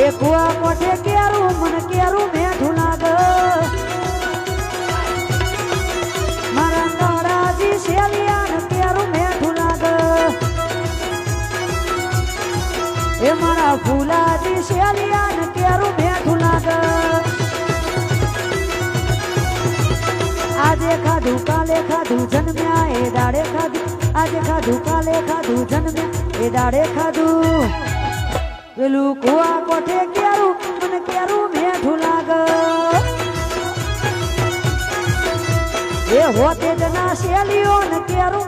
એ કુવા કોઠે કેરું, મન કેરું મેઠું લાગ. મારા નવરાજી શેલિયાન કેરું મેઠું લાગ. એ મારા ફૂલાજી શેલિયાન કેરું મેઠું લાગ. આજે ખાધું, કાલે ખાધું, જન્મ્યા એ દાડે ખાધું. ખાધું, કાલે ખાધું, જન્મે એ દાડે ખાધું. પેલું કુવા કોઠે કેરું મને કેરું મેઠું લાગ. એ હોતે જ ના શેલીઓ ને કેરું